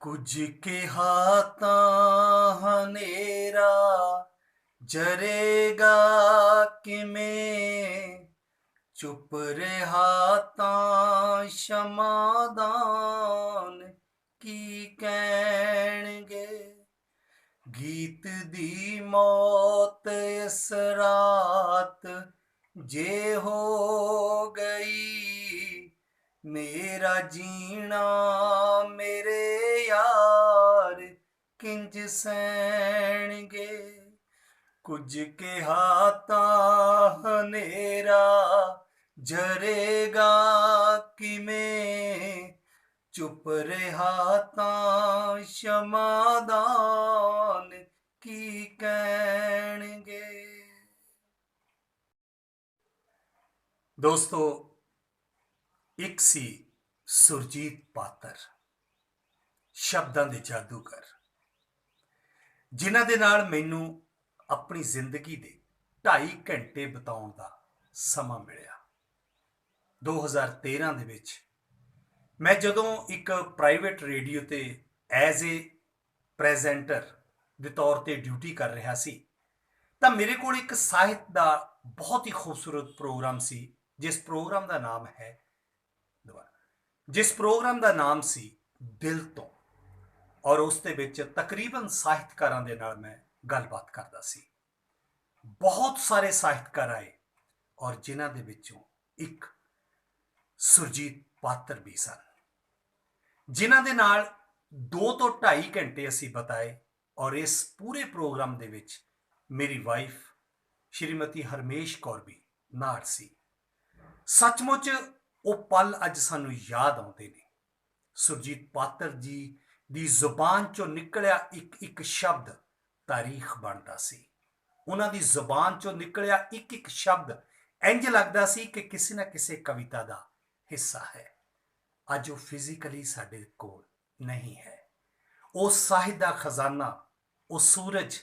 ਕੁਝ ਕਿਹਾ ਤਾਂ ਹਨੇਰਾ ਜਰੇਗਾ ਕਿਵੇਂ? ਚੁੱਪ ਰਿਹਾ ਤਾਂ ਸ਼ਮਾਦਾਨ ਕੀ ਕਹਿਣਗੇ? ਗੀਤ ਦੀ ਮੌਤ ਇਸ ਰਾਤ ਜੇ ਹੋ ਗਈ ਮੇਰਾ ਜੀਣਾ ਮੇਰੇ ਯਾਰ ਕਿੰਜ ਸਹਿਣਗੇ? ਕੁਝ ਕਿਹਾ ਤਾਂ ਹਨੇਰਾ ਜਰੇਗਾ ਕਿਵੇਂ? ਚੁੱਪ ਰਿਹਾ ਤਾਂ ਸ਼ਮਾਦਾਨ ਕੀ ਕਹਿਣਗੇ? ਦੋਸਤੋ ਇੱਕ ਸੀ ਸੁਰਜੀਤ ਪਾਤਰ। ਸ਼ਬਦਾਂ ਦੇ ਜਾਦੂਗਰ। ਜਿਨ੍ਹਾਂ ਦੇ ਨਾਲ ਮੈਨੂੰ ਆਪਣੀ ਜ਼ਿੰਦਗੀ ਦੇ 2.5 ਘੰਟੇ ਬਿਤਾਉਣ ਦਾ ਸਮਾਂ ਮਿਲਿਆ। 2013 ਦੇ ਵਿੱਚ ਮੈਂ ਜਦੋਂ ਇੱਕ ਪ੍ਰਾਈਵੇਟ ਰੇਡੀਓ ਤੇ ਐਜ਼ ਅ ਪ੍ਰੈਜ਼ੈਂਟਰ ਦੇ ਤੌਰ ਤੇ ਡਿਊਟੀ ਕਰ ਰਿਹਾ ਸੀ, ਤਾਂ ਮੇਰੇ ਕੋਲ ਇੱਕ ਸਾਹਿਤ ਦਾ ਬਹੁਤ ਹੀ ਖੂਬਸੂਰਤ ਪ੍ਰੋਗਰਾਮ ਸੀ, ਜਿਸ ਪ੍ਰੋਗਰਾਮ ਦਾ ਨਾਮ ਹੈ ਦੁਬਾਰਾ ਜਿਸ ਪ੍ਰੋਗਰਾਮ ਦਾ ਨਾਮ ਸੀ ਦਿਲ ਤੋਂ, ਔਰ ਉਸ ਦੇ ਵਿੱਚ ਤਕਰੀਬਨ ਸਾਹਿਤਕਾਰਾਂ ਦੇ ਨਾਲ ਮੈਂ ਗੱਲਬਾਤ ਕਰਦਾ ਸੀ। ਬਹੁਤ ਸਾਰੇ ਸਾਹਿਤਕਾਰ ਆਏ, ਔਰ ਜਿਨ੍ਹਾਂ ਦੇ ਵਿੱਚੋਂ ਇੱਕ ਸੁਰਜੀਤ ਪਾਤਰ ਵੀ ਸਨ, ਜਿਨ੍ਹਾਂ ਦੇ ਨਾਲ 2 ਤੋਂ 2.5 ਘੰਟੇ ਅਸੀਂ ਬਤਾਏ, ਔਰ ਇਸ ਪੂਰੇ ਪ੍ਰੋਗਰਾਮ ਦੇ ਵਿੱਚ ਮੇਰੀ ਵਾਈਫ ਸ਼੍ਰੀਮਤੀ ਹਰਮੇਸ਼ ਕੌਰ ਵੀ ਨਾਲ ਸੀ। ਸੱਚਮੁੱਚ ਉਹ ਪਲ ਅੱਜ ਸਾਨੂੰ ਯਾਦ ਆਉਂਦੇ ਨੇ। ਸੁਰਜੀਤ ਪਾਤਰ ਜੀ ਦੀ ਜ਼ੁਬਾਨ ਚੋਂ ਨਿਕਲਿਆ ਇੱਕ ਇੱਕ ਸ਼ਬਦ ਤਾਰੀਖ ਬਣਦਾ ਸੀ। ਉਹਨਾਂ ਦੀ ਜ਼ੁਬਾਨ ਚੋਂ ਨਿਕਲਿਆ ਇੱਕ ਇੱਕ ਸ਼ਬਦ ਇੰਜ ਲੱਗਦਾ ਸੀ ਕਿ ਕਿਸੇ ਨਾ ਕਿਸੇ ਕਵਿਤਾ ਦਾ ਹਿੱਸਾ ਹੈ। ਅੱਜ ਉਹ ਫਿਜ਼ੀਕਲੀ ਸਾਡੇ ਕੋਲ ਨਹੀਂ ਹੈ। ਉਹ ਸਾਹਿਤ ਦਾ ਖਜ਼ਾਨਾ, ਉਹ ਸੂਰਜ,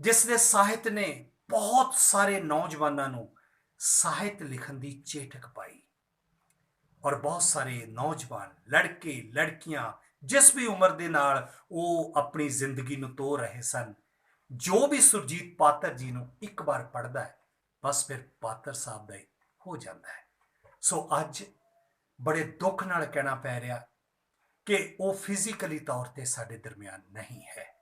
ਜਿਸ ਨੇ ਸਾਹਿਤ ਨੇ ਬਹੁਤ ਸਾਰੇ ਨੌਜਵਾਨਾਂ ਨੂੰ ਸਾਹਿਤ ਲਿਖਣ ਦੀ ਚੇਟਕ ਪਾਈ। ਔਰ ਬਹੁਤ ਸਾਰੇ ਨੌਜਵਾਨ, ਲੜਕੇ, ਲੜਕੀਆਂ ਜਿਸ ਵੀ ਉਮਰ ਦੇ ਨਾਲ ਉਹ ਆਪਣੀ ਜ਼ਿੰਦਗੀ ਨੂੰ ਤੋ ਰਹੇ ਸਨ, ਜੋ ਵੀ ਸੁਰਜੀਤ ਪਾਤਰ ਜੀ ਨੂੰ ਇੱਕ ਵਾਰ ਪੜਦਾ ਹੈ, ਬਸ ਫਿਰ ਪਾਤਰ ਸਾਹਿਬ ਦਾ ਹੀ ਹੋ ਜਾਂਦਾ ਹੈ। ਸੋ ਅੱਜ ਬੜੇ ਦੁੱਖ ਨਾਲ ਕਹਿਣਾ ਪੈ ਰਿਹਾ ਕਿ ਉਹ ਫਿਜ਼ੀਕਲੀ ਤੌਰ ਤੇ ਸਾਡੇ ਦਰਮਿਆਨ ਨਹੀਂ ਹੈ।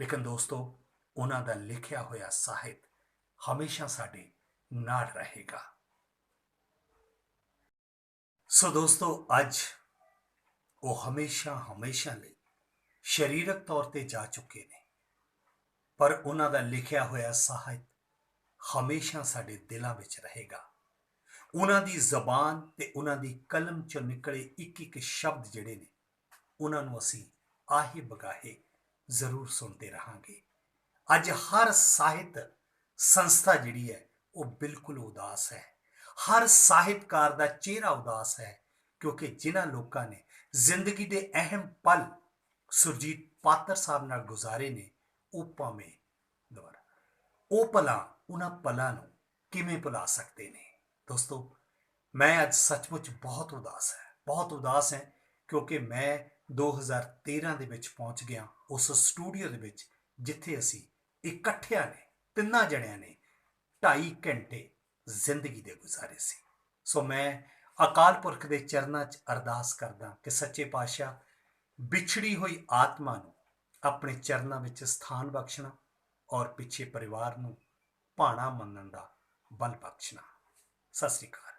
ਲੇਕਿਨ ਦੋਸਤੋ, ਉਹਨਾਂ ਦਾ ਲਿਖਿਆ ਹੋਇਆ ਸਾਹਿਤ ਹਮੇਸ਼ਾ ਸਾਡੇ ਨਾਲ ਰਹੇਗਾ। ਸੋ ਦੋਸਤੋ ਅੱਜ ਉਹ ਹਮੇਸ਼ਾ ਹਮੇਸ਼ਾ ਲਈ ਸਰੀਰਕ ਤੌਰ ਤੇ ਜਾ ਚੁੱਕੇ ਨੇ ਪਰ ਉਹਨਾਂ ਦਾ ਲਿਖਿਆ ਹੋਇਆ ਸਾਹਿਤ ਹਮੇਸ਼ਾ ਸਾਡੇ ਦਿਲਾਂ ਵਿੱਚ ਰਹੇਗਾ ਉਹਨਾਂ ਦੀ ਜ਼ਬਾਨ ਤੇ ਉਹਨਾਂ ਦੀ ਕਲਮ ਚੋਂ ਨਿਕਲੇ ਇੱਕ ਇੱਕ ਸ਼ਬਦ ਜਿਹੜੇ ਨੇ ਉਹਨਾਂ ਨੂੰ ਅਸੀਂ ਆਹੇ ਬਗਾਹੇ ਜ਼ਰੂਰ ਸੁਣਦੇ ਰਹਾਂਗੇ ਅੱਜ ਹਰ ਸਾਹਿਤ ਸੰਸਥਾ ਜਿਹੜੀ ਹੈ ਉਹ ਬਿਲਕੁਲ ਉਦਾਸ ਹੈ ਹਰ ਸਾਹਿਤਕਾਰ ਦਾ ਚਿਹਰਾ ਉਦਾਸ ਹੈ, ਕਿਉਂਕਿ ਜਿਨ੍ਹਾਂ ਲੋਕਾਂ ਨੇ ਜ਼ਿੰਦਗੀ ਦੇ ਅਹਿਮ ਪਲ ਸੁਰਜੀਤ ਪਾਤਰ ਸਾਹਿਬ ਨਾਲ ਗੁਜ਼ਾਰੇ ਨੇ, ਉਹ ਭਾਵੇਂ ਦੁਬਾਰਾ। ਉਹ ਪਲਾਂ ਉਹਨਾਂ ਪਲਾਂ ਨੂੰ ਕਿਵੇਂ ਭੁਲਾ ਸਕਦੇ ਨੇ? ਦੋਸਤੋ, ਮੈਂ ਅੱਜ ਸੱਚਮੁੱਚ ਬਹੁਤ ਉਦਾਸ ਹੈ, ਬਹੁਤ ਉਦਾਸ ਹੈ, ਕਿਉਂਕਿ ਮੈਂ 2013 ਦੇ ਵਿੱਚ ਪਹੁੰਚ ਗਿਆ, ਉਸ ਸਟੂਡੀਓ ਦੇ ਵਿੱਚ, ਜਿੱਥੇ ਅਸੀਂ ਇਕੱਠਿਆਂ ਨੇ, ਤਿੰਨਾਂ ਜਣਿਆਂ ਨੇ 2.5 ਘੰਟੇ ਜ਼ਿੰਦਗੀ ਦੇ ਗੁਜ਼ਾਰੇ ਸੀ। ਸੋ ਮੈਂ ਅਕਾਲ ਪੁਰਖ ਦੇ ਚਰਨਾਂ 'ਚ ਅਰਦਾਸ ਕਰਦਾ ਕਿ ਸੱਚੇ ਪਾਤਸ਼ਾਹ ਵਿਛੜੀ ਹੋਈ ਆਤਮਾ ਨੂੰ ਆਪਣੇ ਚਰਨਾਂ ਵਿੱਚ ਸਥਾਨ ਬਖਸ਼ਣਾ ਔਰ ਪਿੱਛੇ ਪਰਿਵਾਰ ਨੂੰ ਭਾਣਾ ਮੰਨਣ ਦਾ ਬਲ ਬਖਸ਼ਣਾ। ਸਤਿ ਸ੍ਰੀ ਅਕਾਲ।